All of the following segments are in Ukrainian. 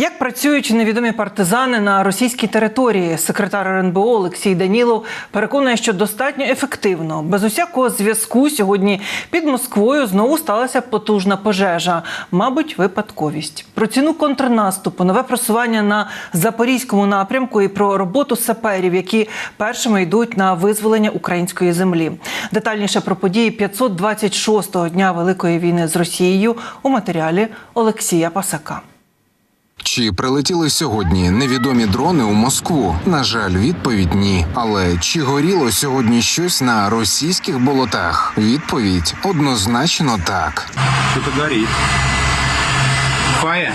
Як працюють невідомі партизани на російській території? Секретар РНБО Олексій Данілов переконує, що достатньо ефективно. Без усякого зв'язку сьогодні під Москвою знову сталася потужна пожежа, мабуть, випадковість. Про ціну контрнаступу, нове просування на запорізькому напрямку і про роботу саперів, які першими йдуть на визволення української землі. Детальніше про події 526-го дня Великої війни з Росією у матеріалі Олексія Пасака. Чи прилетіли сьогодні невідомі дрони у Москву? На жаль, відповідь ні. Але чи горіло сьогодні щось на російських болотах? Відповідь однозначно так. Що-то горит. Фая?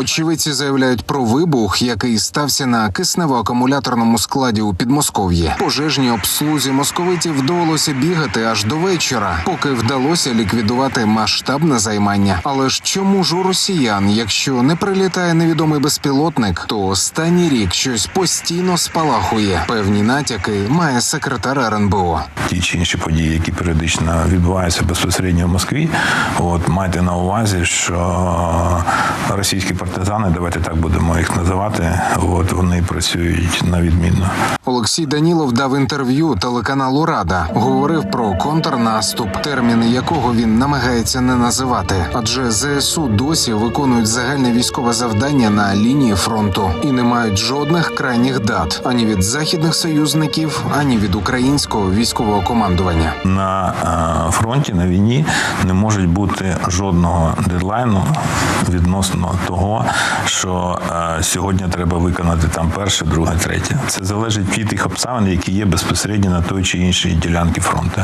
Очевидці заявляють про вибух, який стався на киснево-акумуляторному складі у Підмосков'ї. Пожежній обслузі московитів довелося бігати аж до вечора, поки вдалося ліквідувати масштабне займання. Але ж чому ж у росіян, якщо не прилітає невідомий безпілотник, то останній рік щось постійно спалахує. Певні натяки має секретар РНБО. ті чи інші події, які періодично відбуваються безпосередньо в Москві. От майте на увазі, що російські партизани, давайте так будемо їх називати. От вони працюють на відмінно. Олексій Данілов дав інтерв'ю телеканалу Рада. Говорив про контрнаступ, терміни якого він намагається не називати, адже ЗСУ досі виконують загальне військове завдання на лінії фронту і не мають жодних крайніх дат ані від західних союзників, ані від українського військового командування. На е, фронті на війні не може бути жодного дедлайну відносно того, що е, сьогодні треба виконати там перше, друге, третє. Це залежить від тих обставин, які є безпосередньо на той чи іншій ділянці фронту.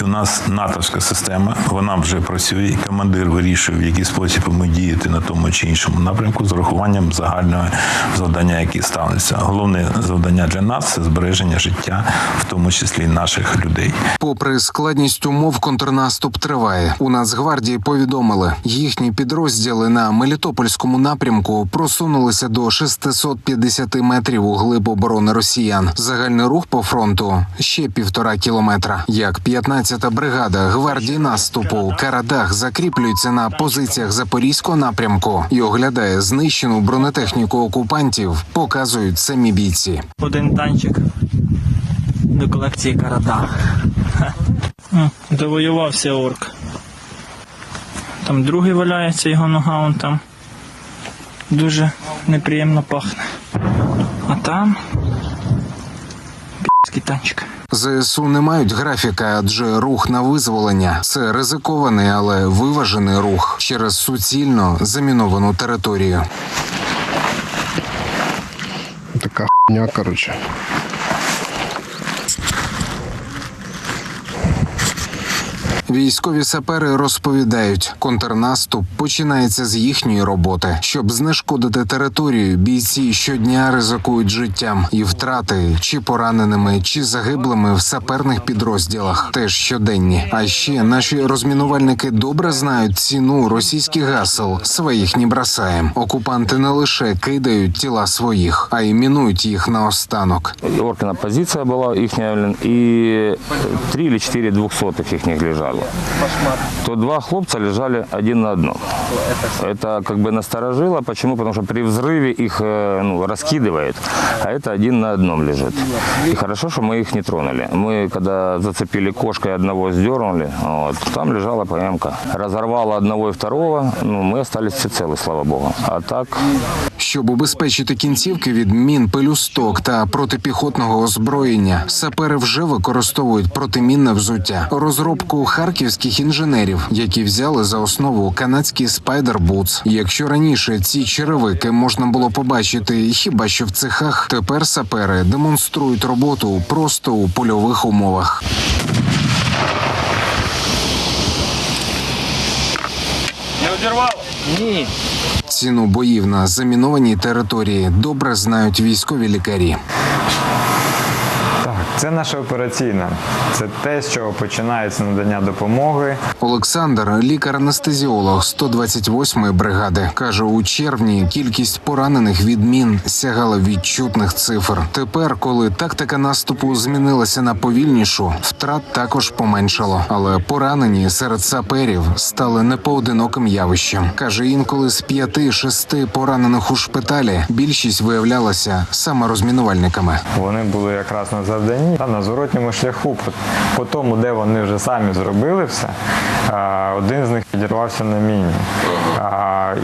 І у нас натовська система, вона вже працює. і Командир вирішує, в який спосіб ми діяти на тому чи іншому напрямку з урахуванням загального завдання, які ставляться. Головне завдання для нас це збереження життя, в тому числі наших людей. Попри складність умов, контрнаступ триває. У Нацгвардії повідомили, їхні підрозділи на Мелітопольському напрямку просунулися до 650 метрів у глиб оборони росіян. Загальний рух по фронту ще півтора кілометра. Як 15-та бригада гвардії наступу Карадах закріплюється на позиціях запорізького напрямку і оглядає знищену бронетехніку окупантів, показують самі бійці. один танчик до колекції карата. М, Довоювався орк. Там другий валяється, його нога вон там. Дуже неприємно пахне. А там пі***ський танчик. ЗСУ не мають графіка, адже рух на визволення це ризикований, але виважений рух через суцільно заміновану територію. Така хуйня, короче. Військові сапери розповідають, контрнаступ починається з їхньої роботи. Щоб знешкодити територію, бійці щодня ризикують життям і втрати чи пораненими, чи загиблими в саперних підрозділах. Теж щоденні. А ще наші розмінувальники добре знають ціну російських гасел. Своїх не бросаєм. Окупанти не лише кидають тіла своїх, а й мінують їх наостанок. Оркина позиция была их, и три или четыре двухсотых их лежало. То два хлопца лежали один на одном. Это как бы насторожило. Почему? Потому что при взрыве их э, ну, раскидывает, а это один на одном лежит. И хорошо, что мы их не тронули. Мы, когда зацепили кошкой одного, сдернули, вот, там лежала ПМка. Разорвала одного и второго, ну, мы остались все целы, слава богу. А так Щоб убезпечити кінцівки від мін пелюсток та протипіхотного озброєння, сапери вже використовують протимінне взуття. Розробку харківських інженерів, які взяли за основу канадський Spider Boots. Якщо раніше ці черевики можна було побачити хіба що в цехах, тепер сапери демонструють роботу просто у польових умовах. Ціну боїв на замінованій території добре знають військові лікарі. Це наша операційна. Це те, з чого починається надання допомоги. Олександр, лікар-анестезіолог 128-ї бригади, каже, у червні кількість поранених від мін сягала відчутних цифр. Тепер, коли тактика наступу змінилася на повільнішу, втрат також поменшало. Але поранені серед саперів стали непоодиноким явищем. каже, інколи з п'яти-шести поранених у шпиталі більшість виявлялася саме розмінувальниками. Вони були якраз на завданні та на зворотньому шляху, по, по тому, де вони вже самі зробили все. Один з них підірвався на міні.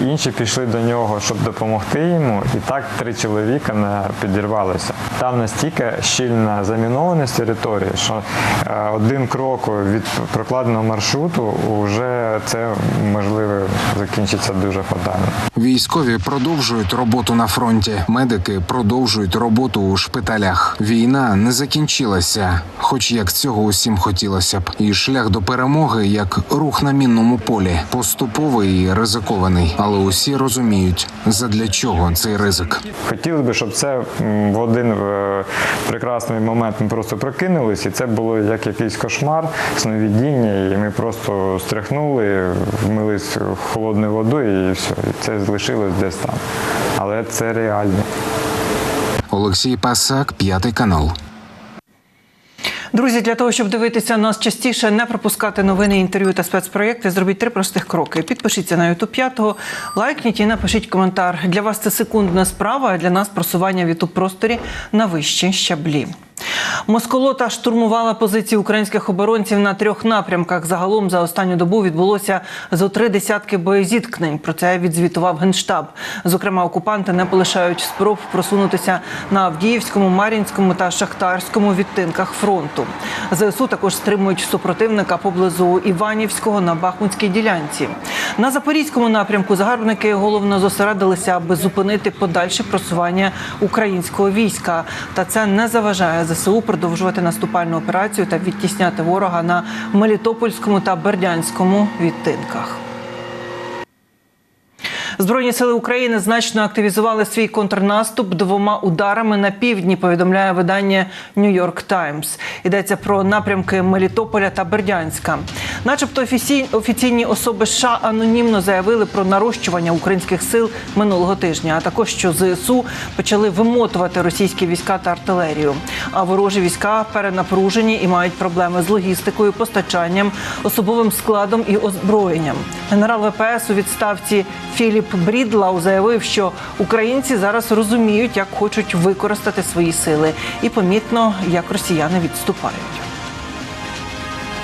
Інші пішли до нього, щоб допомогти йому, і так три чоловіка не підірвалися. Там настільки щільна замінованість території, що е, один крок від прокладеного маршруту вже це можливо закінчиться дуже фатально. Військові продовжують роботу на фронті. Медики продовжують роботу у шпиталях. Війна не закінчилася, хоч як цього усім хотілося б. І шлях до перемоги як рух на мінному полі, поступовий і ризикований. Але усі розуміють, задля чого цей ризик. Хотілося б, щоб це в один е, прекрасний момент ми просто прокинулись, і це було як якийсь кошмар, сновидіння, і ми просто стряхнули, вмились холодною водою, і все. І це залишилось десь там. Але це реально. Олексій Пасак, п'ятий канал. Друзі, для того, щоб дивитися нас частіше, не пропускати новини, інтерв'ю та спецпроєкти, зробіть три простих кроки. Підпишіться на YouTube 5, лайкніть і напишіть коментар. Для вас це секундна справа, а для нас просування в youtube просторі на вищі щаблі. Москолота штурмувала позиції українських оборонців на трьох напрямках. Загалом за останню добу відбулося зо три десятки боєзіткнень. Про це відзвітував генштаб. Зокрема, окупанти не полишають спроб просунутися на Авдіївському, Мар'їнському та Шахтарському відтинках фронту. ЗСУ також стримують супротивника поблизу Іванівського на Бахмутській ділянці. На запорізькому напрямку загарбники головно зосередилися, аби зупинити подальше просування українського війська. Та це не заважає ЗСУ продовжувати наступальну операцію та відтісняти ворога на Мелітопольському та Бердянському відтинках. Збройні сили України значно активізували свій контрнаступ двома ударами на півдні. Повідомляє видання York Times. Йдеться про напрямки Мелітополя та Бердянська. Начебто офіційні особи США анонімно заявили про нарощування українських сил минулого тижня, а також що ЗСУ почали вимотувати російські війська та артилерію. А ворожі війська перенапружені і мають проблеми з логістикою, постачанням, особовим складом і озброєнням. Генерал ВПС у відставці Філіп Брідлау заявив, що українці зараз розуміють, як хочуть використати свої сили, і помітно, як росіяни відступають.